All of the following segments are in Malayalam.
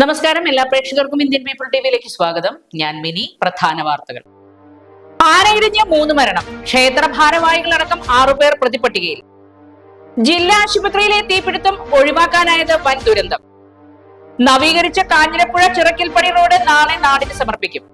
നമസ്കാരം. എല്ലാ പ്രേക്ഷകർക്കും ഇന്ത്യൻ പീപ്പിൾ ടിവിയിലേക്ക് സ്വാഗതം. ഞാൻ മിനി. പ്രധാന വാർത്തകൾ. ആനയിടിഞ്ഞ് മൂന്ന് മരണം. ക്ഷേത്ര ഭാരവാഹികളടക്കം ആറുപേർ പ്രതിപട്ടികയിൽ. ജില്ലാ ആശുപത്രിയിലെ തീപിടുത്തം ഒഴിവാക്കാനായത് വൻ ദുരന്തം. നവീകരിച്ച കാഞ്ഞിരപ്പുഴ ചിറക്കിൽപ്പടി റോഡ് നാളെ നാടിന് സമർപ്പിക്കും.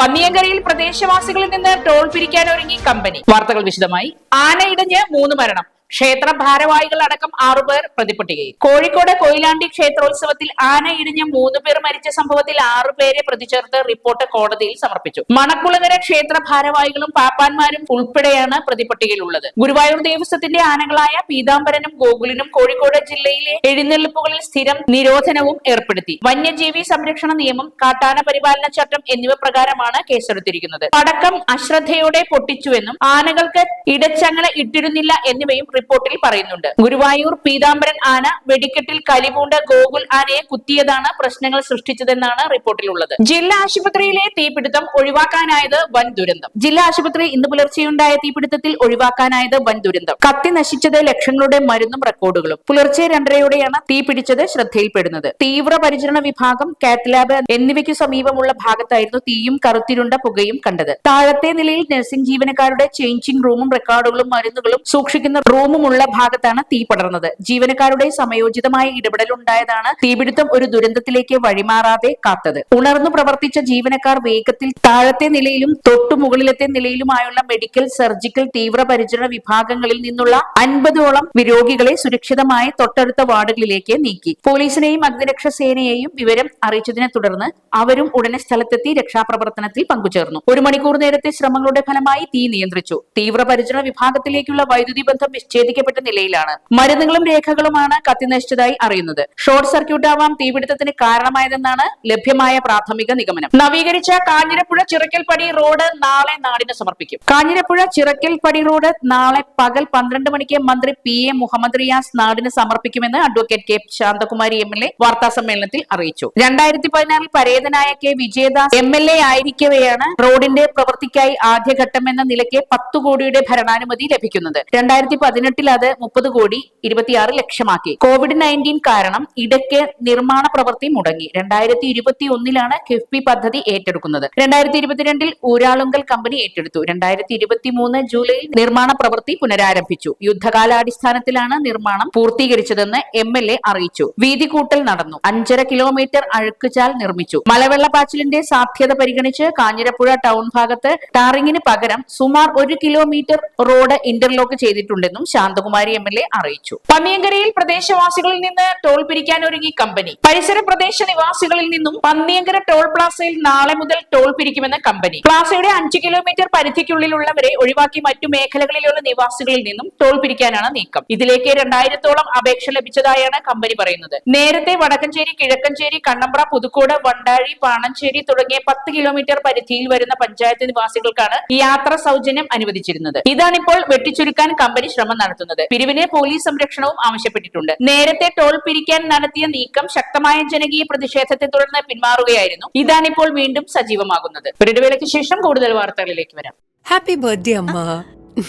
പന്നിയങ്കരയിൽ പ്രദേശവാസികളിൽ നിന്ന് ടോൾ പിരിക്കാൻ ഒരുങ്ങി കമ്പനി. വാർത്തകൾ വിശദമായി. ആനയിടഞ്ഞ് മൂന്ന് മരണം. ക്ഷേത്ര ഭാരവാഹികൾ അടക്കം ആറുപേർ പ്രതിപ്പട്ടികയിൽ കോഴിക്കോട് കൊയിലാണ്ടി ക്ഷേത്രോത്സവത്തിൽ ആന ഇടിഞ്ഞ് മൂന്ന് പേർ മരിച്ച സംഭവത്തിൽ ആറുപേരെ പ്രതി ചേർത്ത് റിപ്പോർട്ട് കോടതിയിൽ സമർപ്പിച്ചു. മണക്കുളങ്ങര ക്ഷേത്ര ഭാരവാഹികളും പാപ്പാന്മാരും ഉൾപ്പെടെയാണ് പ്രതിപട്ടികയിലുള്ളത്. ഗുരുവായൂർ ദേവസ്വത്തിന്റെ ആനകളായ പീതാംബരനും ഗോകുലിനും കോഴിക്കോട് ജില്ലയിലെ എഴുന്നള്ളിപ്പുകളിൽ സ്ഥിരം നിരോധനവും ഏർപ്പെടുത്തി. വന്യജീവി സംരക്ഷണ നിയമം കാട്ടാന പരിപാലന ചട്ടം എന്നിവ പ്രകാരമാണ് കേസെടുത്തിരിക്കുന്നത്. പടക്കം അശ്രദ്ധയോടെ പൊട്ടിച്ചുവെന്നും ആനകൾക്ക് ഇടച്ചങ്ങല ഇട്ടിരുന്നില്ല എന്നിവയും റിപ്പോർട്ടിൽ പറയുന്നുണ്ട്. ഗുരുവായൂർ പീതാംബരൻ ആന വെടിക്കെട്ടിൽ കലിപൂണ്ട ഗോകുൽ ആനയെ കുത്തിയതാണ് പ്രശ്നങ്ങൾ സൃഷ്ടിച്ചതെന്നാണ് റിപ്പോർട്ടിലുള്ളത്. ജില്ലാ ആശുപത്രിയിലെ തീപിടുത്തം ഒഴിവാക്കാനായത് വൻ ദുരന്തം. ജില്ലാ ആശുപത്രി ഇന്ന് പുലർച്ചെയുണ്ടായ തീപിടുത്തത്തിൽ ഒഴിവാക്കാനായത് വൻ ദുരന്തം. കത്തി നശിച്ചത് ലക്ഷങ്ങളുടെ മരുന്നും റെക്കോർഡുകളും. പുലർച്ചെ രണ്ടരയോടെയാണ് തീ പിടിച്ചത് ശ്രദ്ധയിൽപ്പെടുന്നത്. തീവ്ര പരിചരണ വിഭാഗം കാത്ത് ലാബ് എന്നിവയ്ക്കു സമീപമുള്ള ഭാഗത്തായിരുന്നു തീയും കറുത്തിരുണ്ട പുകയും കണ്ടത്. താഴത്തെ നിലയിൽ നഴ്സിംഗ് ജീവനക്കാരുടെ ചേഞ്ചിങ് റൂമും റെക്കോർഡുകളും മരുന്നുകളും സൂക്ഷിക്കുന്ന റൂമുമുള്ള ഭാഗത്താണ് തീ പടർന്നത്. ജീവനക്കാരുടെ സമയോചിതമായ ഇടപെടലുണ്ടായതാണ് തീപിടുത്തം ഒരു ദുരന്തത്തിലേക്ക് വഴിമാറാതെ കാത്തത്. ഉണർന്നു പ്രവർത്തിച്ച ജീവനക്കാർ വേഗത്തിൽ താഴത്തെ നിലയിലും തൊട്ടു മുകളിലത്തെ നിലയിലുമായുള്ള മെഡിക്കൽ സർജിക്കൽ തീവ്രപരിചരണ വിഭാഗങ്ങളിൽ നിന്നുള്ള അൻപതോളം രോഗികളെ സുരക്ഷിതമായി തൊട്ടടുത്ത വാർഡുകളിലേക്ക് നീക്കി. പോലീസിനെയും അഗ്നിരക്ഷാ സേനയെയും വിവരം അറിയിച്ചതിനെ തുടർന്ന് അവരും ഉടനെ സ്ഥലത്തെത്തി രക്ഷാപ്രവർത്തനത്തിൽ പങ്കുചേർന്നു. ഒരു മണിക്കൂർ നേരത്തെ ശ്രമങ്ങളുടെ ഫലമായി തീ നിയന്ത്രിച്ചു. തീവ്രപരിചരണ വിഭാഗത്തിലേക്കുള്ള വൈദ്യുതി ബന്ധം വിച്ഛേദിക്കപ്പെട്ട നിലയിലാണ്. മരുന്നുകളും രേഖകളുമാണ് കത്തിനശിച്ചതായി അറിയുന്നത്. ഷോർട്ട് സർക്യൂട്ട് ആവാം തീപിടുത്തത്തിന് കാരണമായതെന്നാണ് ലഭ്യമായ പ്രാഥമിക നിഗമനം. നവീകരിച്ച കാഞ്ഞിരപ്പുഴ ചിറക്കൽപ്പടി റോഡ് നാളെ നാടിന് സമർപ്പിക്കും. കാഞ്ഞിരപ്പുഴ ചിറക്കൽപ്പടി റോഡ് നാളെ പകൽ പന്ത്രണ്ട് മണിക്ക് മന്ത്രി പി എ മുഹമ്മദ് റിയാസ് നാടിന് സമർപ്പിക്കുമെന്ന് advocate K Shanthakumari M L A വാർത്താ സമ്മേളനത്തിൽ അറിയിച്ചു. രണ്ടായിരത്തി പതിനാറിൽ പരേതനായ K Vijayadas M L A ആയിരിക്കവെയാണ് റോഡിന്റെ പ്രവൃത്തിക്കായി ആദ്യഘട്ടം എന്ന നിലയ്ക്ക് പത്തു കോടിയുടെ ഭരണാനുമതി ലഭിക്കുന്നത്. രണ്ടായിരത്തി പതിനെട്ടിൽ അത് മുപ്പത് കോടി ഇരുപത്തിയാറ് ലക്ഷമാക്കി. കോവിഡ് നയന്റീൻ കാരണം ഇടയ്ക്ക് നിർമ്മാണ പ്രവൃത്തി മുടങ്ങി. രണ്ടായിരത്തി ഇരുപത്തി ഒന്നിലാണ് കിഫ്ബി പദ്ധതി ഏറ്റെടുക്കുന്നത്. രണ്ടായിരത്തി ഇരുപത്തിരണ്ടിൽ ഊരാളുങ്കൽ കമ്പനി ഏറ്റെടുത്തു. രണ്ടായിരത്തി ഇരുപത്തി മൂന്ന് ജൂലൈയിൽ നിർമ്മാണ പ്രവൃത്തി പുനരാരംഭിച്ചു. യുദ്ധകാലാടിസ്ഥാനത്തിലാണ് നിർമ്മാണം പൂർത്തീകരിച്ചതെന്ന് എം എൽ എ അറിയിച്ചു. വീതി കൂട്ടൽ നടന്നു. അഞ്ചര കിലോമീറ്റർ അഴുക്കുചാൽ നിർമ്മിച്ചു. മലവെള്ളപ്പാച്ചിലിന്റെ സാധ്യത പരിഗണിച്ച് കാഞ്ഞിരപ്പുഴ ടൗൺ ഭാഗത്ത് ടാറിങ്ങിന് പകരം സുമാർ ഒരു കിലോമീറ്റർ റോഡ് ഇന്റർലോക്ക് ചെയ്തിട്ടുണ്ടെന്നും ശാന്തകുമാരി എം എൽ എ അറിയിച്ചു. പന്നിയങ്കരയിൽ പ്രദേശവാസികളിൽ നിന്ന് ടോൾ പിരിക്കാൻ ഒരുങ്ങി കമ്പനി. പരിസര പ്രദേശ നിവാസികളിൽ നിന്നും പന്നിയങ്കര ടോൾ പ്ലാസയിൽ നാളെ മുതൽ ടോൾ പിരിക്കുമെന്ന് കമ്പനി. പ്ലാസയുടെ അഞ്ച് കിലോമീറ്റർ പരിധിക്കുള്ളിലുള്ളവരെ ഒഴിവാക്കി മറ്റു മേഖലകളിലുള്ള നിവാസികളിൽ നിന്നും ടോൾ പിരിക്കാനാണ് നീക്കം. ഇതിലേക്ക് രണ്ടായിരത്തോളം അപേക്ഷ ലഭിച്ചതായാണ് കമ്പനി പറയുന്നത്. നേരത്തെ വടക്കഞ്ചേരി കിഴക്കഞ്ചേരി കണ്ണമ്പ്ര പുതുക്കോട് വണ്ടാഴി പാണഞ്ചേരി തുടങ്ങിയ പത്ത് കിലോമീറ്റർ പരിധിയിൽ വരുന്ന പഞ്ചായത്ത് നിവാസികൾക്കാണ് യാത്ര സൗജന്യം അനുവദിച്ചിരുന്നത്. ഇതാണിപ്പോൾ വെട്ടിച്ചുരുക്കാൻ കമ്പനി ശ്രമം നടത്തുന്നത്. പിരിവിന് പോലീസ് സംരക്ഷണവും ആവശ്യപ്പെട്ടിട്ടുണ്ട്. നേരത്തെ ടോൾ പിരിക്കാൻ നടത്തിയ നീക്കം ശക്തമായ ജനകീയ പ്രതിഷേധത്തെ തുടർന്ന് പിന്മാറുകയായിരുന്നു. ഇതാണിപ്പോൾ വീണ്ടും സജീവമാകുന്നത്. ഒരു ശേഷം കൂടുതൽ വാർത്തകളിലേക്ക് വരാം. ഹാപ്പി ബർത്ത്ഡേ അമ്മ.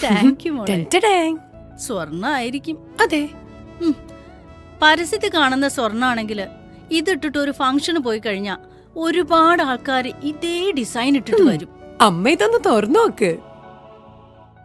താങ്ക് യു സ്വർണ ആയിരിക്കും. അതെ. പരസ്യത്തിൽ കാണുന്ന സ്വർണാണെങ്കിൽ ഇതിട്ടിട്ട് ഒരു ഫംഗ്ഷന് പോയി കഴിഞ്ഞാ ഒരുപാട് ആൾക്കാർ ഇതേ ഡിസൈൻ ഇട്ടിട്ട് വരും. അമ്മ ഇതൊന്ന് തുറന്നു നോക്ക്.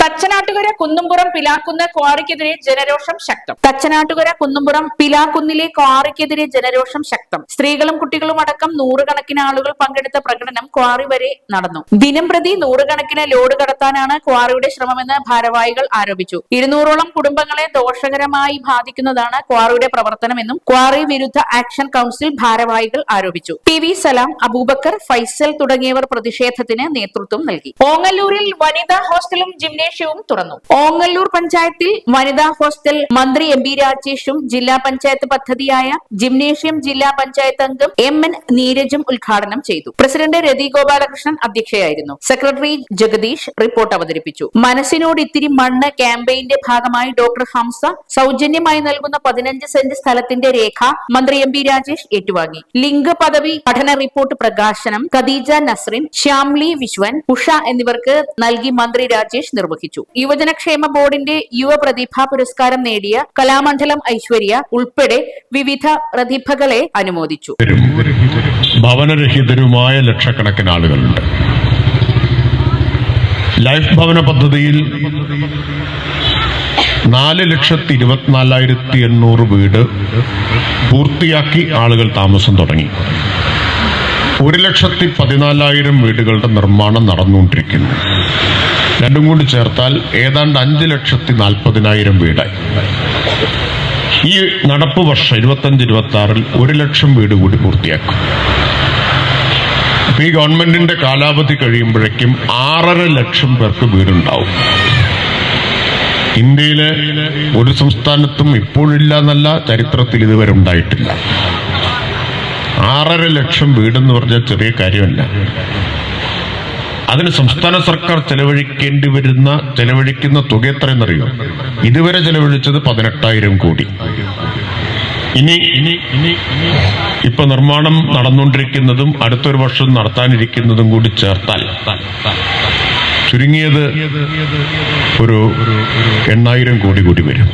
തച്ചനാട്ടുകര കുന്നുംപുറം പിലാക്കുന്ന ക്വാറിക്കെതിരെ ജനരോഷം ശക്തം. തച്ചനാട്ടുകര കുന്നുംപുറം പിലാക്കുന്നിലെ ക്വാറിക്കെതിരെ ജനരോഷം ശക്തം. സ്ത്രീകളും കുട്ടികളും അടക്കം നൂറുകണക്കിന് ആളുകൾ പങ്കെടുത്ത പ്രകടനം ക്വാറി വരെ നടന്നു. ദിനം പ്രതി നൂറുകണക്കിന് ലോഡ് കടത്താനാണ് ക്വാറിയുടെ ശ്രമമെന്ന് ഭാരവാഹികൾ ആരോപിച്ചു. ഇരുന്നൂറോളം കുടുംബങ്ങളെ ദോഷകരമായി ബാധിക്കുന്നതാണ് ക്വാറിയുടെ പ്രവർത്തനമെന്നും ക്വാറി വിരുദ്ധ ആക്ഷൻ കൌൺസിൽ ഭാരവാഹികൾ ആരോപിച്ചു. ടി വി സലാം അബൂബക്കർ ഫൈസൽ തുടങ്ങിയവർ പ്രതിഷേധത്തിന് നേതൃത്വം നൽകി. ഓങ്ങല്ലൂരിൽ വനിതാ ഹോസ്റ്റലും ജിംനേഷ്യം ജിംനേഷ്യവും തുറന്നു. ഓങ്ങല്ലൂർ പഞ്ചായത്തിൽ വനിതാ ഹോസ്റ്റൽ മന്ത്രി എം ബി രാജേഷും ജില്ലാ പഞ്ചായത്ത് പദ്ധതിയായ ജിംനേഷ്യം ജില്ലാ പഞ്ചായത്ത് അംഗം എം എൻ നീരജും ഉദ്ഘാടനം ചെയ്തു. പ്രസിഡന്റ് രതി ഗോപാലകൃഷ്ണൻ അധ്യക്ഷയായിരുന്നു. സെക്രട്ടറി ജഗദീഷ് റിപ്പോർട്ട് അവതരിപ്പിച്ചു. മനസ്സിനോട് ഇത്തിരി മണ്ണ് ക്യാമ്പയിന്റെ ഭാഗമായി ഡോക്ടർ ഹംസ സൗജന്യമായി നൽകുന്ന പതിനഞ്ച് സെന്റ് സ്ഥലത്തിന്റെ രേഖ മന്ത്രി എം രാജേഷ് ഏറ്റുവാങ്ങി. ലിംഗ പദവി പഠന റിപ്പോർട്ട് പ്രകാശനം ഖദീജ നസ്രിൻ ശ്യാംലി വിശ്വൻ ഉഷ എന്നിവർക്ക് നൽകി മന്ത്രി രാജേഷ് നിർവഹിച്ചു. യുവജനക്ഷേമ ബോർഡിന്റെ യുവ പ്രതിഭാ പുരസ്കാരം നേടിയ കലാമണ്ഡലം ഐശ്വര്യ ഉൾപ്പെടെ വിവിധ പ്രതിഭകളെ അനുമോദിച്ചു. ഭവനരഹിതരുമായ ലക്ഷക്കണക്കിന് ആളുകളുണ്ട്. ലൈഫ് ഭവന പദ്ധതിയിൽ നാല് ലക്ഷത്തി ഇരുപത്തിനാലായിരത്തി എണ്ണൂറ് വീട് പൂർത്തിയാക്കി ആളുകൾ താമസം തുടങ്ങി. ഒരു ലക്ഷത്തി പതിനാലായിരം വീടുകളുടെ നിർമ്മാണം നടന്നുകൊണ്ടിരിക്കുന്നു. രണ്ടും കൂടി ചേർത്താൽ ഏതാണ്ട് അഞ്ച് ലക്ഷത്തി നാൽപ്പതിനായിരം വീടായി. ഈ നടപ്പ് വർഷം ഇരുപത്തഞ്ച് ഇരുപത്തി ആറിൽ ഒരു ലക്ഷം വീട് കൂടി പൂർത്തിയാക്കും. ഈ ഗവൺമെന്റിന്റെ കാലാവധി കഴിയുമ്പോഴേക്കും ആറര ലക്ഷം പേർക്ക് വീടുണ്ടാവും. ഇന്ത്യയിലെ ഒരു സംസ്ഥാനത്തും ഇപ്പോഴില്ല എന്നല്ല ചരിത്രത്തിൽ ഇതുവരെ ഉണ്ടായിട്ടില്ല. ആറര ലക്ഷം വീടെന്ന് പറഞ്ഞാൽ ചെറിയ കാര്യമല്ല. അതിന് സംസ്ഥാന സർക്കാർ ചെലവഴിക്കേണ്ടി വരുന്ന ചെലവഴിക്കുന്ന തുക എത്രയെന്നറിയോ? ഇതുവരെ ചെലവഴിച്ചത് പതിനെട്ടായിരം കോടി. ഇനി ഇപ്പൊ നിർമ്മാണം നടന്നുകൊണ്ടിരിക്കുന്നതും അടുത്തൊരു വർഷം നടത്താനിരിക്കുന്നതും കൂടി ചേർത്താൽ ചുരുങ്ങിയത് ഒരു എണ്ണായിരം കോടി കൂടി വരും.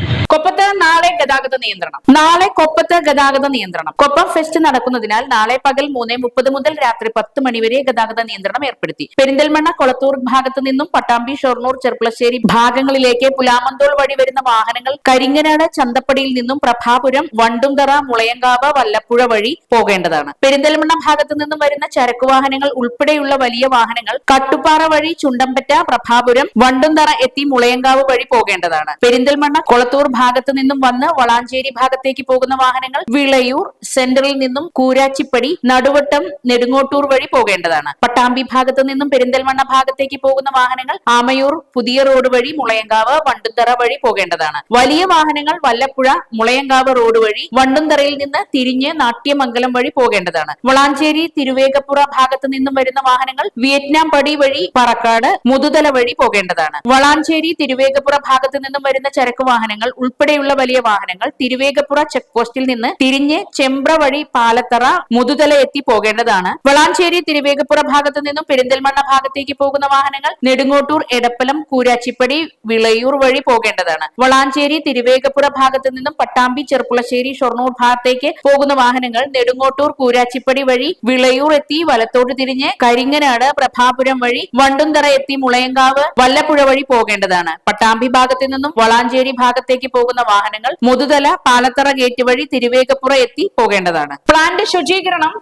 ഗതാഗത നിയന്ത്രണം. നാളെ കൊപ്പത്ത് ഗതാഗത നിയന്ത്രണം. കൊപ്പം ഫെസ്റ്റ് നടക്കുന്നതിനാൽ നാളെ പകൽ മൂന്ന് മുപ്പത് മുതൽ രാത്രി പത്ത് മണിവരെ ഗതാഗത നിയന്ത്രണം ഏർപ്പെടുത്തി. പെരിന്തൽമണ്ണ കൊളത്തൂർ ഭാഗത്തു നിന്നും പട്ടാമ്പി ഷൊർണൂർ ചെർപ്പളശ്ശേരി ഭാഗങ്ങളിലേക്ക് പുലാമന്തോൾ വഴി വരുന്ന വാഹനങ്ങൾ കരിങ്ങനാട് ചന്തപ്പടിയിൽ നിന്നും പ്രഭാപുരം വണ്ടുംതറ മുളയങ്കാവ് വല്ലപ്പുഴ വഴി പോകേണ്ടതാണ്. പെരിന്തൽമണ്ണ ഭാഗത്തു നിന്നും വരുന്ന ചരക്കു വാഹനങ്ങൾ ഉൾപ്പെടെയുള്ള വലിയ വാഹനങ്ങൾ കട്ടുപ്പാറ വഴി ചുണ്ടമ്പറ്റ പ്രഭാപുരം വണ്ടുംതറ എത്തി മുളയങ്കാവ് വഴി പോകേണ്ടതാണ്. പെരിന്തൽമണ്ണ കൊളത്തൂർ ഭാഗത്തു നിന്നും വന്ന് വളാഞ്ചേരി ഭാഗത്തേക്ക് പോകുന്ന വാഹനങ്ങൾ വിളയൂർ സെന്ററിൽ നിന്നും കൂരാച്ചിപ്പടി നടുവട്ടം നെടുങ്ങോട്ടൂർ വഴി പോകേണ്ടതാണ്. പട്ടാമ്പി ഭാഗത്തു നിന്നും പെരിന്തൽമണ്ണ ഭാഗത്തേക്ക് പോകുന്ന വാഹനങ്ങൾ ആമയൂർ പുതിയ റോഡ് വഴി മുളയങ്കാവ് വണ്ടുന്തറ വഴി പോകേണ്ടതാണ്. വലിയ വാഹനങ്ങൾ വല്ലപ്പുഴ മുളയങ്കാവ് റോഡ് വഴി വണ്ടുന്തറയിൽ നിന്ന് തിരിഞ്ഞ് നാട്യമംഗലം വഴി പോകേണ്ടതാണ്. വളാഞ്ചേരി തിരുവേഗപ്പുറ ഭാഗത്തു നിന്നും വരുന്ന വാഹനങ്ങൾ വിയറ്റ്നാം പടി വഴി പറക്കാട് മുതുതല വഴി പോകേണ്ടതാണ്. വളാഞ്ചേരി തിരുവേഗപ്പുറ ഭാഗത്തു നിന്നും വരുന്ന ചരക്ക് വാഹനങ്ങൾ ഉൾപ്പെടെയുള്ള വലിയ വാഹനങ്ങൾ തിരുവേഗപ്പുറ ചെക്ക് പോസ്റ്റിൽ നിന്ന് തിരിഞ്ഞ് ചെമ്പ്ര വഴി പാലത്തറ മുതുതല എത്തി പോകേണ്ടതാണ്. വളാഞ്ചേരി തിരുവേഗപ്പുറ ഭാഗത്തു നിന്നും പെരിന്തൽമണ്ണ ഭാഗത്തേക്ക് പോകുന്ന വാഹനങ്ങൾ നെടുങ്ങോട്ടൂർ എടപ്പലം കൂരാച്ചിപ്പടി വിളയൂർ വഴി പോകേണ്ടതാണ്. വളാഞ്ചേരി തിരുവേഗപ്പുറ ഭാഗത്തു നിന്നും പട്ടാമ്പി ചെർപ്പുളശ്ശേരി ഷൊർണൂർ ഭാഗത്തേക്ക് പോകുന്ന വാഹനങ്ങൾ നെടുങ്ങോട്ടൂർ കൂരാച്ചിപ്പടി വഴി വിളയൂർ എത്തി വലത്തോട്ട് തിരിഞ്ഞ് കരിങ്ങനാട് പ്രഭാപുരം വഴി വണ്ടുംതറ എത്തി മുളയങ്കാവ് വല്ലപ്പുഴ വഴി പോകേണ്ടതാണ്. പട്ടാമ്പി ഭാഗത്തു നിന്നും വളാഞ്ചേരി ഭാഗത്തേക്ക് പോകുന്ന വാഹനങ്ങൾ മുതുതല പാലത്തറ ഗേറ്റ് വഴി തിരുവേഗപ്പുറ എത്തി പോകേണ്ടതാണ്. പ്ലാന്റ് ശുചീകരണം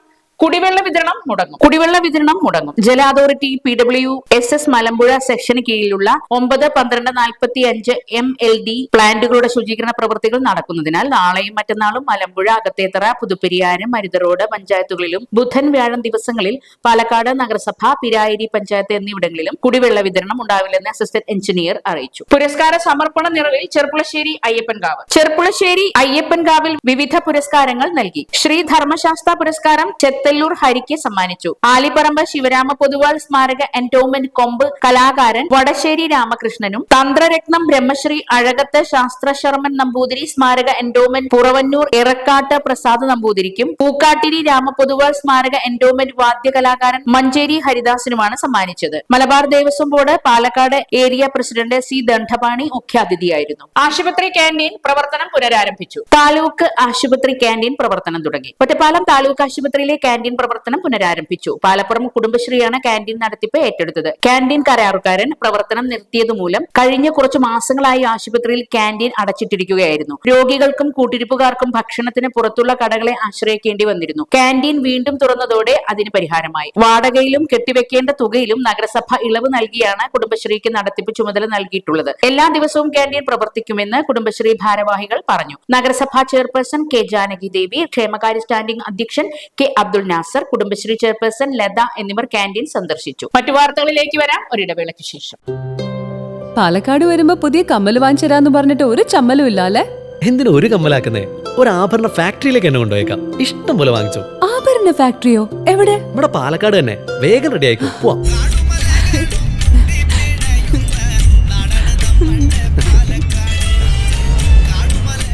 കുടിവെള്ള വിതരണം മുടങ്ങും. കുടിവെള്ള വിതരണം മുടങ്ങും. ജല authority P W S S Malampuzha സെക്ഷന് കീഴിലുള്ള ഒമ്പത് പന്ത്രണ്ട് നാൽപ്പത്തി അഞ്ച് എം എൽ ഡി പ്ലാന്റുകളുടെ ശുചീകരണ പ്രവൃത്തികൾ നടക്കുന്നതിനാൽ നാളെയും മറ്റന്നാളും മലമ്പുഴ അകത്തേത്തറ പുതുപ്പെരിയാരം മരുതറോഡ് പഞ്ചായത്തുകളിലും ബുധൻ വ്യാഴം ദിവസങ്ങളിൽ പാലക്കാട് നഗരസഭ പിരായിരി പഞ്ചായത്ത് എന്നിവിടങ്ങളിലും കുടിവെള്ള വിതരണം ഉണ്ടാവില്ലെന്ന് അസിസ്റ്റന്റ് എഞ്ചിനീയർ അറിയിച്ചു. പുരസ്കാര സമർപ്പണ നിറവിൽ ചെർപ്പുളശ്ശേരി അയ്യപ്പൻകാവ്. ചെർപ്പുളശ്ശേരി അയ്യപ്പൻകാവിൽ വിവിധ പുരസ്കാരങ്ങൾ നൽകി. ശ്രീ ധർമ്മശാസ്ത്ര പുരസ്കാരം ചെത്തല്ലൂർ ഹരിക്ക് സമ്മാനിച്ചു. ആലിപ്പറമ്പ് ശിവരാമ പൊതുവാൾ സ്മാരക എൻഡോമെന്റ് കൊമ്പ് കലാകാരൻ വടശ്ശേരി രാമകൃഷ്ണനും തന്ത്രരത്നം ബ്രഹ്മശ്രീ അഴകത്ത് ശാസ്ത്രശർമ്മൻ നമ്പൂതിരി സ്മാരക എൻഡോമെന്റ് പുറവന്നൂർ ഇറക്കാട്ട് പ്രസാദ് നമ്പൂതിരിക്കും പൂക്കാട്ടിരി രാമപൊതുവാൾ സ്മാരക എൻഡോമെന്റ് വാദ്യ കലാകാരൻ മഞ്ചേരി ഹരിദാസിനുമാണ് സമ്മാനിച്ചത്. Malabar Devaswom board Palakkad area president C Dandapani മുഖ്യാതിഥിയായിരുന്നു. ആശുപത്രി ക്യാന്റീൻ പ്രവർത്തനം പുനരാരംഭിച്ചു. താലൂക്ക് ആശുപത്രി ക്യാന്റീൻ പ്രവർത്തനം തുടങ്ങി. ഒറ്റപ്പാലം താലൂക്ക് ആശുപത്രിയിലെ ക്യാന്റീൻ പ്രവർത്തനം പുനരാരംഭിച്ചു. പാലപ്പുറം കുടുംബശ്രീയാണ് ക്യാന്റീൻ നടത്തിപ്പ് ഏറ്റെടുത്തത്. ക്യാന്റീൻ കരാറുകാരൻ പ്രവർത്തനം നിർത്തിയതുമൂലം കഴിഞ്ഞ കുറച്ച് മാസങ്ങളായി ആശുപത്രിയിൽ ക്യാന്റീൻ അടച്ചിട്ടിരിക്കുകയായിരുന്നു. രോഗികൾക്കും കൂട്ടിരിപ്പുകാർക്കും ഭക്ഷണത്തിന് പുറത്തുള്ള കടകളെ ആശ്രയിക്കേണ്ടി വന്നിരുന്നു. ക്യാന്റീൻ വീണ്ടും തുറന്നതോടെ അതിന് പരിഹാരമായി. വാടകയിലും കെട്ടിവെക്കേണ്ട തുകയിലും നഗരസഭ ഇളവ് നൽകിയാണ് കുടുംബശ്രീക്ക് നടത്തിപ്പ് ചുമതല നൽകിയിട്ടുള്ളത്. എല്ലാ ദിവസവും ക്യാന്റീൻ പ്രവർത്തിക്കുമെന്ന് കുടുംബശ്രീ ഭാരവാഹികൾ പറഞ്ഞു. നഗരസഭാ ചെയർപേഴ്സൺ കെ ജാനകി ദേവി ക്ഷേമകാര്യ സ്റ്റാൻഡിംഗ് അധ്യക്ഷൻ കെ അബ്ദുൾ നാസർ കുടുംബശ്രീ ചെയർപേഴ്സൺ ലത എന്നിവർ ക്യാന്റീൻ സന്ദർശിച്ചു. മറ്റു വാർത്തകളിലേക്ക് വരാം. ഒരിടവേളയ്ക്ക് ശേഷം. പാലക്കാട് വരുമ്പോ പുതിയ കമ്മൽ വാങ്ങിച്ചരാന്ന് പറഞ്ഞിട്ട് ഒരു ചമ്മലും ഇല്ല അല്ലേ എന്തിനു ഒരു കമ്മലാക്കുന്നേ? ഒരു ആഭരണ ഫാക്ടറിയിലേക്ക് എന്നെ കൊണ്ടുപോയേക്കാം. ഇഷ്ടം പോലെ വാങ്ങിച്ചു. ആഭരണ ഫാക്ടറിയോ? എവിടെ? ഇവിടെ പാലക്കാട് തന്നെ. വേഗം റെഡി ആയിക്കോ. പോവാം.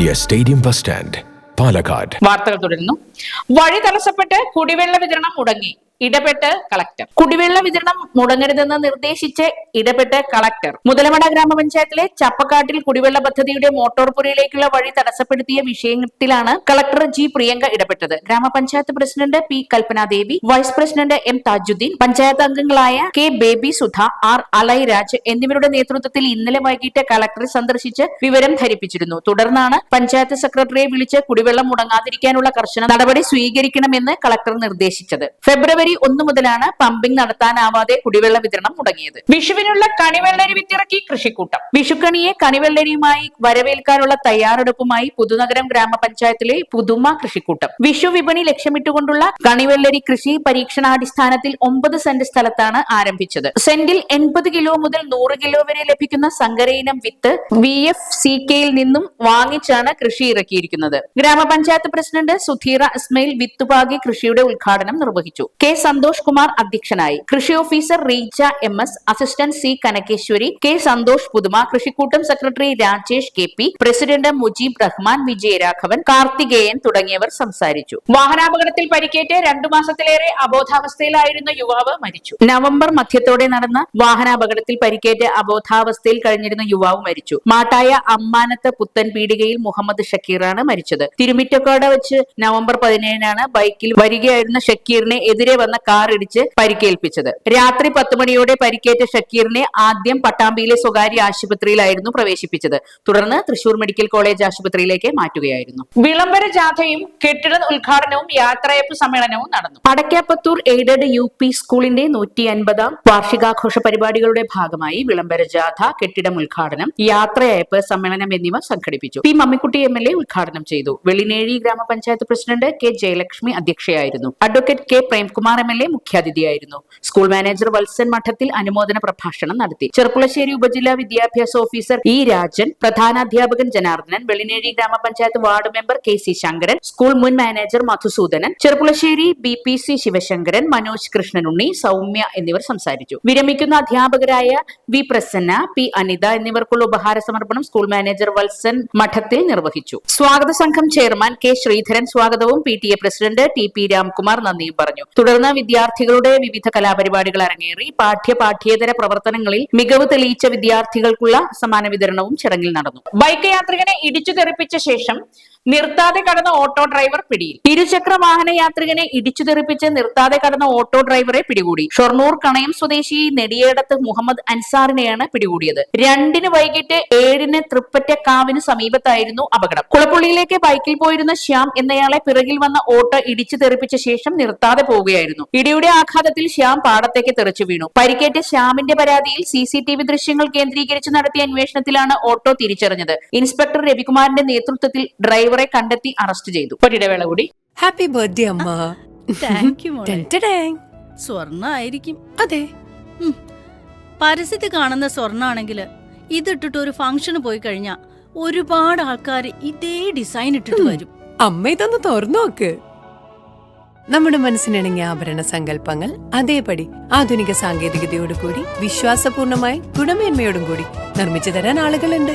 near stadium bus stand Palakkad വാർത്തകൾ തുടരുന്നു. വഴി തടസ്സപ്പെട്ട് കുടിവെള്ള വിതരണം മുടങ്ങി. ഇടപെട്ട് കളക്ടർ. കുടിവെള്ള വിതരണം മുടങ്ങരുതെന്ന് നിർദ്ദേശിച്ച് ഇടപെട്ട് കളക്ടർ. മുതലമട ഗ്രാമപഞ്ചായത്തിലെ ചപ്പക്കാട്ടിൽ കുടിവെള്ള പദ്ധതിയുടെ മോട്ടോർ പുരയിലേക്കുള്ള വഴി തടസ്സപ്പെടുത്തിയ വിഷയത്തിലാണ് കളക്ടർ ജി പ്രിയങ്ക ഇടപെട്ടത്. Grama panchayat president P Kalpanadevi vice president M Thajudheen panchayat അംഗങ്ങളായ K Baby Sudha R Alairaj എന്നിവരുടെ നേതൃത്വത്തിൽ ഇന്നലെ വൈകിട്ട് കളക്ടറെ സന്ദർശിച്ച് വിവരം ധരിപ്പിച്ചിരുന്നു. തുടർന്നാണ് പഞ്ചായത്ത് സെക്രട്ടറിയെ വിളിച്ച് കുടിവെള്ളം മുടങ്ങാതിരിക്കാനുള്ള കർശന നടപടി സ്വീകരിക്കണമെന്ന് കളക്ടർ നിർദ്ദേശിച്ചത്. ഫെബ്രുവരി ഒന്ന് മുതലാണ് പമ്പിംഗ് നടത്താനാവാതെ കുടിവെള്ള വിതരണം മുടങ്ങിയത്. വിഷുവിനുള്ള കണിവെള്ളരി വിത്തിറക്കി കൃഷിക്കൂട്ടം. വിഷുക്കണിയെ കണിവെള്ളരിയുമായി വരവേൽക്കാനുള്ള തയ്യാറെടുപ്പുമായി പുതുനഗരം ഗ്രാമപഞ്ചായത്തിലെ പുതുമ കൃഷിക്കൂട്ടം. വിഷു വിപണി ലക്ഷ്യമിട്ടുകൊണ്ടുള്ള കണിവെള്ളരി കൃഷി പരീക്ഷണാടിസ്ഥാനത്തിൽ ഒമ്പത് സെന്റ് സ്ഥലത്താണ് ആരംഭിച്ചത്. സെന്റിൽ എൺപത് കിലോ മുതൽ നൂറ് കിലോ വരെ ലഭിക്കുന്ന സങ്കരയിനം വിത്ത് വി എഫ് സി കെയിൽ നിന്നും വാങ്ങിച്ചാണ് കൃഷി ഇറക്കിയിരിക്കുന്നത്. ഗ്രാമപഞ്ചായത്ത് പ്രസിഡന്റ് സുധീറ ഇസ്മയിൽ വിത്തുപാകി കൃഷിയുടെ ഉദ്ഘാടനം നിർവഹിച്ചു. കെ സന്തോഷ് കുമാർ അധ്യക്ഷനായി. കൃഷി officer Reeja M S assistant C Kanakeswari K Santhosh Puthuma കൃഷിക്കൂട്ടം secretary Rajesh K P president Mujeeb Rahman Vijayaraghavan Karthikeyan തുടങ്ങിയവർ സംസാരിച്ചു. വാഹനാപകടത്തിൽ പരിക്കേറ്റ് രണ്ടു മാസത്തിലേറെ അബോധാവസ്ഥയിലായിരുന്ന യുവാവ് മരിച്ചു. നവംബർ മധ്യത്തോടെ നടന്ന വാഹനാപകടത്തിൽ പരിക്കേറ്റ് അബോധാവസ്ഥയിൽ കഴിഞ്ഞിരുന്ന യുവാവ് മരിച്ചു. മാട്ടായ അമ്മാനത്ത് പുത്തൻ പീടികയിൽ മുഹമ്മദ് ഷക്കീറാണ് മരിച്ചത്. തിരുമിറ്റക്കാട് വെച്ച് നവംബർ പതിനേഴിനാണ് ബൈക്കിൽ വരികയായിരുന്ന ഷക്കീറിനെ എതിരെ വന്ന കാർ ഇടിച്ച് പരിക്കേൽപ്പിച്ചത്. രാത്രി പത്ത് മണിയോടെ പരിക്കേറ്റ ഷക്കീറിനെ ആദ്യം പട്ടാമ്പിയിലെ സ്വകാര്യ ആശുപത്രിയിലായിരുന്നു പ്രവേശിപ്പിച്ചത്. തുടർന്ന് തൃശൂർ മെഡിക്കൽ കോളേജ് ആശുപത്രിയിലേക്ക് മാറ്റുകയായിരുന്നു. വിളംബര ജാഥയും കെട്ടിട ഉദ്ഘാടനവും യാത്രയപ്പ് സമ്മേളനവും നടന്നു. പടക്കാപ്പത്തൂർ എയ്ഡഡ് യു പി സ്കൂളിന്റെ നൂറ്റി അൻപതാം വാർഷികാഘോഷ പരിപാടികളുടെ ഭാഗമായി വിളംബര ജാഥ കെട്ടിടം ഉദ്ഘാടനം യാത്രയയപ്പ് സമ്മേളനം എന്നിവ സംഘടിപ്പിച്ചു. P Mammikutty M L A ഉദ്ഘാടനം ചെയ്തു. വെള്ളിനേഴി ഗ്രാമപഞ്ചായത്ത് president K Jayalakshmi അധ്യക്ഷയായിരുന്നു. Advocate K Premkumar M L A മുഖ്യാതിഥിയായിരുന്നു. School manager Valsan Madathil അനുമോദന പ്രഭാഷണം നടത്തി. ചെർപ്പുളശ്ശേരി ഉപജില്ലാ വിദ്യാഭ്യാസ officer E Rajan പ്രധാനാധ്യാപകൻ Janardhanan Vellinezhi grama panchayat ward member K C Sankaran school മുൻ manager Madhusoodanan Cherpulassery B P C Sivasankaran Manoj Krishnanunni Soumya എന്നിവർ സംസാരിച്ചു. വിരമിക്കുന്ന അധ്യാപകരായ വി പ്രസന്ന പി അനിത എന്നിവർക്കുള്ള ഉപഹാര സമർപ്പണം സ്കൂൾ മാനേജർ വത്സൻ മഠത്തിൽ നിർവഹിച്ചു. സ്വാഗത സംഘം ചെയർമാൻ കെ ശ്രീധരൻ സ്വാഗതവും P T A president T P Ramkumar നന്ദിയും പറഞ്ഞു. തുടർന്ന് വിദ്യാർത്ഥികളുടെ വിവിധ കലാപരിപാടികൾ അരങ്ങേറി. പാഠ്യ പാഠ്യേതര പ്രവർത്തനങ്ങളിൽ മികവ് തെളിയിച്ച വിദ്യാർത്ഥികൾക്കുള്ള സമ്മാന വിതരണവും ചടങ്ങിൽ നടന്നു. ബൈക്ക് യാത്രികനെ ഇടിച്ചു തെറിപ്പിച്ച ശേഷം നിർത്താതെ കടന്ന ഓട്ടോ ഡ്രൈവർ പിടിയിൽ. ഇരുചക്ര വാഹന യാത്രികനെ ഇടിച്ചു തെറിപ്പിച്ച് നിർത്താതെ കടന്ന ഓട്ടോ ഡ്രൈവറെ പിടികൂടി. ഷൊർണൂർ കണയം സ്വദേശി നെടിയേടത്ത് മുഹമ്മദ് അൻസാറിനെയാണ് പിടികൂടിയത്. രണ്ടിന് വൈകിട്ട് ഏഴിന് തൃപ്പറ്റ കാവിന് സമീപത്തായിരുന്നു അപകടം. കുളപ്പുള്ളിയിലേക്ക് ബൈക്കിൽ പോയിരുന്ന ശ്യാം എന്നയാളെ പിറകിൽ വന്ന ഓട്ടോ ഇടിച്ചു തെറിപ്പിച്ച ശേഷം നിർത്താതെ പോവുകയായിരുന്നു. ഇടിയുടെ ആഘാതത്തിൽ ശ്യാം പാടത്തേക്ക് തെറിച്ചു വീണു. പരിക്കേറ്റ ശ്യാമിന്റെ പരാതിയിൽ സി ദൃശ്യങ്ങൾ കേന്ദ്രീകരിച്ച് നടത്തിയ അന്വേഷണത്തിലാണ് ഓട്ടോ തിരിച്ചറിഞ്ഞത്. ഇൻസ്പെക്ടർ രവികുമാറിന്റെ നേതൃത്വത്തിൽ ഡ്രൈവറെ കണ്ടെത്തി അറസ്റ്റ് ചെയ്തു. ഒരിടവേള കൂടി. ഹാപ്പി ബർത്ത്ഡേ അമ്മ. Thank you. സ്വർണ ആയിരിക്കും അതെ. പരസ്യത്തിൽ കാണുന്ന സ്വർണാണെങ്കിൽ ഇതിട്ടിട്ട് ഒരു ഫംഗ്ഷന് പോയി കഴിഞ്ഞാ ഒരുപാട് ആൾക്കാർ ഇതേ ഡിസൈൻ ഇട്ടിട്ട് വരും. അമ്മ ഇതൊന്ന് തുറന്നു നോക്ക്. നമ്മുടെ മനസ്സിനിണങ്ങിയ ആഭരണ സങ്കല്പങ്ങൾ അതേപടി ആധുനിക സാങ്കേതികതയോടുകൂടി വിശ്വാസപൂർണമായി ഗുണമേന്മയോടും കൂടി നിർമ്മിച്ചു തരാൻ ആളുകളുണ്ട്.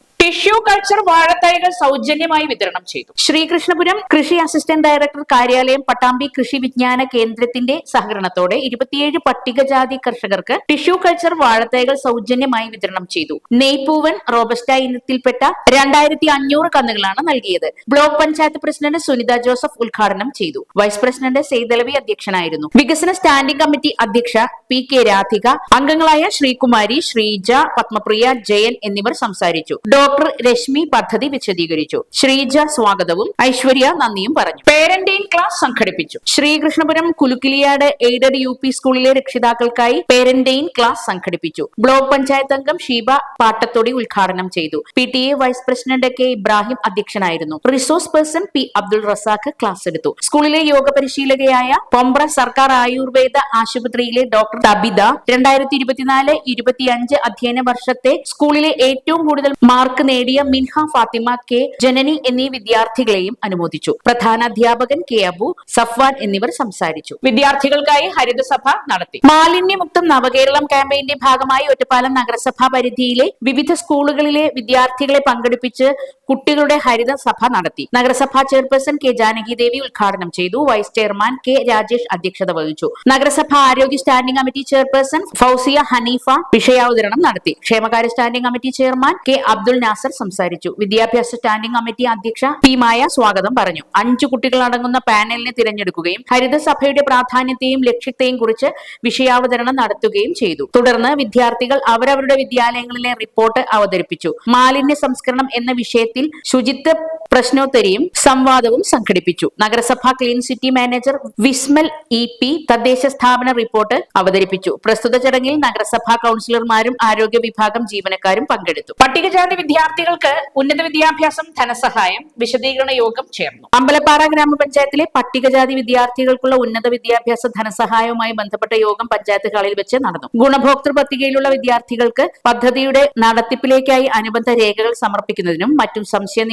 ടിഷ്യൂ കൾച്ചർ വാഴത്തൈകൾ സൗജന്യമായി വിതരണം ചെയ്തു. ശ്രീകൃഷ്ണപുരം കൃഷി അസിസ്റ്റന്റ് ഡയറക്ടർ കാര്യാലയം പട്ടാമ്പി കൃഷി വിജ്ഞാന കേന്ദ്രത്തിന്റെ സഹകരണത്തോടെ ഇരുപത്തിയേഴ് പട്ടികജാതി കർഷകർക്ക് ടിഷ്യൂ കൾച്ചർ വാഴത്തൈകൾ സൗജന്യമായി വിതരണം ചെയ്തു. നെയ്പൂവൻ റോബസ്റ്റ ഇനത്തിൽപ്പെട്ട രണ്ടായിരത്തി അഞ്ഞൂറ് കന്നുകളാണ് നൽകിയത്. Block panchayat president Sunitha Joseph ഉദ്ഘാടനം ചെയ്തു. വൈസ് പ്രസിഡന്റ് സെയ്തലവി അധ്യക്ഷനായിരുന്നു. വികസന സ്റ്റാൻഡിംഗ് കമ്മിറ്റി അധ്യക്ഷ പി കെ രാധിക അംഗങ്ങളായ ശ്രീകുമാരി ശ്രീജ പത്മപ്രിയ ജയൻ എന്നിവർ സംസാരിച്ചു. ഡോക്ടർ രശ്മി പദ്ധതി വിശദീകരിച്ചു. ശ്രീജ സ്വാഗതവും. ഐശ്വര്യ നന്ദിയും പറഞ്ഞു. പേരന്റൈൻ ക്ലാസ് സംഘടിപ്പിച്ചു. Sreekrishnapuram Kulukkiliyad aided U P സ്കൂളിലെ രക്ഷിതാക്കൾക്കായി പേരന്റൈൻ ക്ലാസ് സംഘടിപ്പിച്ചു. ബ്ലോക്ക് പഞ്ചായത്ത് അംഗം ഷീബ പാട്ടത്തൊടി ഉദ്ഘാടനം ചെയ്തു. P T A vice president K Ibrahim അധ്യക്ഷനായിരുന്നു. Resource person P Abdul Razak class എടുത്തു. സ്കൂളിലെ യോഗ പരിശീലകയായ പൊമ്പ്ര സർക്കാർ ആയുർവേദ ആശുപത്രിയിലെ ഡോക്ടർ തബിത രണ്ടായിരത്തി ഇരുപത്തിനാല് ഇരുപത്തിയഞ്ച് അധ്യയന വർഷത്തെ സ്കൂളിലെ ഏറ്റവും കൂടുതൽ മാർക്ക് നേടിയ മിൻഹ ഫാത്തിമ കെ ജനനി എന്നീ വിദ്യാർത്ഥികളെയും അനുമോദിച്ചു. പ്രധാന അധ്യാപകൻ കെ അബു സഫ്വാൻ എന്നിവർ സംസാരിച്ചു. വിദ്യാർത്ഥികൾക്കായി ഹരിതസഭ നടത്തി. മാലിന്യമുക്തം നവകേരളം ക്യാമ്പയിന്റെ ഭാഗമായി ഒറ്റപ്പാലം നഗരസഭാ പരിധിയിലെ വിവിധ സ്കൂളുകളിലെ വിദ്യാർത്ഥികളെ പങ്കെടുപ്പിച്ച് കുട്ടികളുടെ ഹരിത സഭ നടത്തി. നഗരസഭാ ചെയർപേഴ്സൺ കെ ജാനകി ദേവി ഉദ്ഘാടനം ചെയ്തു. വൈസ് ചെയർമാൻ കെ രാജേഷ് അധ്യക്ഷത വഹിച്ചു. നഗരസഭാ ആരോഗ്യ standing committee chairperson Fousiya Haneefa വിഷയാവതരണം നടത്തി. ക്ഷേമകാര്യ standing committee chairman K Abdul Nasar സംസാരിച്ചു. വിദ്യാഭ്യാസ സ്റ്റാൻഡിംഗ് കമ്മിറ്റി അധ്യക്ഷ പി മായ സ്വാഗതം പറഞ്ഞു. അഞ്ചു കുട്ടികൾ അടങ്ങുന്ന പാനലിനെ തിരഞ്ഞെടുക്കുകയും ഹരിതസഭയുടെ പ്രാധാന്യത്തെയും ലക്ഷ്യത്തെയും കുറിച്ച് വിഷയാവതരണം നടത്തുകയും ചെയ്തു. തുടർന്ന് വിദ്യാർത്ഥികൾ അവരവരുടെ വിദ്യാലയങ്ങളിലെ റിപ്പോർട്ട് അവതരിപ്പിച്ചു. മാലിന്യ സംസ്കരണം എന്ന വിഷയത്തിൽ ശുചിത്വ പ്രശ്നോത്തരിയും സംവാദവും സംഘടിപ്പിച്ചു. നഗരസഭാ clean city manager Vismal E P തദ്ദേശ സ്ഥാപന റിപ്പോർട്ട് അവതരിപ്പിച്ചു. പ്രസ്തുത ചടങ്ങിൽ നഗരസഭാ കൌൺസിലർമാരും ആരോഗ്യ വിഭാഗം ജീവനക്കാരും പങ്കെടുത്തു. പട്ടികജാതി വിദ്യാർത്ഥികൾക്ക് ഉന്നത വിദ്യാഭ്യാസം ധനസഹായം വിശദീകരണ യോഗം ചേർന്നു. അമ്പലപ്പാറ ഗ്രാമപഞ്ചായത്തിലെ പട്ടികജാതി വിദ്യാർത്ഥികൾക്കുള്ള ഉന്നത വിദ്യാഭ്യാസ ധനസഹായവുമായി ബന്ധപ്പെട്ട യോഗം പഞ്ചായത്ത് ഹാളിൽ വെച്ച് നടന്നു. ഗുണഭോക്തൃ പട്ടികയിലുള്ള വിദ്യാർത്ഥികൾക്ക് പദ്ധതിയുടെ നടത്തിപ്പിലേക്കായി അനുബന്ധ രേഖകൾ സമർപ്പിക്കുന്നതിനും മറ്റും സംശയ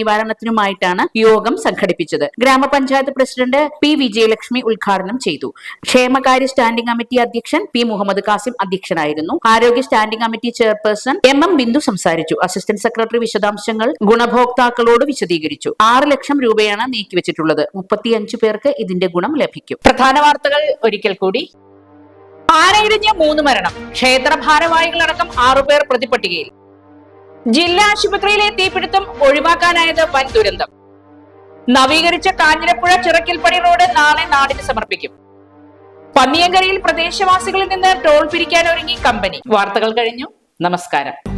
നിവാരണത്തിനുമായിട്ടാണ് യോഗം സംഘടിപ്പിച്ചത്. ഗ്രാമപഞ്ചായത്ത് പ്രസിഡന്റ് പി വിജയലക്ഷ്മി ഉദ്ഘാടനം ചെയ്തു. ക്ഷേമകാര്യ സ്റ്റാൻഡിംഗ് കമ്മിറ്റി അധ്യക്ഷൻ പി മുഹമ്മദ് കാസിം അധ്യക്ഷനായിരുന്നു. ആരോഗ്യ standing committee chairperson M M Bindu സംസാരിച്ചു. അസിസ്റ്റന്റ് സെക്രട്ടറി വിശദാംശങ്ങൾ ഗുണഭോക്താക്കളോട് വിശദീകരിച്ചു. ആറ് ലക്ഷം രൂപയാണ് നീക്കിവെച്ചിട്ടുള്ളത്. മുപ്പത്തിയഞ്ചു പേർക്ക് ഇതിന്റെ ഗുണം ലഭിക്കും. പ്രധാന വാർത്തകൾ ഒരിക്കൽ കൂടി. ആനയിടിഞ്ഞ മൂന്ന് മരണം. ക്ഷേത്ര ഭാരവാഹികളടക്കം ആറുപേർ പ്രതിപട്ടികയിൽ. ജില്ലാ ആശുപത്രിയിലെ തീപിടുത്തം ഒഴിവാക്കാനായത് വൻ ദുരന്തം. നവീകരിച്ച കാഞ്ഞിരപ്പുഴ ചിറക്കിൽപ്പടി റോഡ് നാളെ നാടിന് സമർപ്പിക്കും. പന്നിയങ്കരയിൽ പ്രദേശവാസികളിൽ നിന്ന് ടോൾ പിരിക്കാൻ ഒരുങ്ങി കമ്പനി. വാർത്തകൾ കഴിഞ്ഞു. നമസ്കാരം.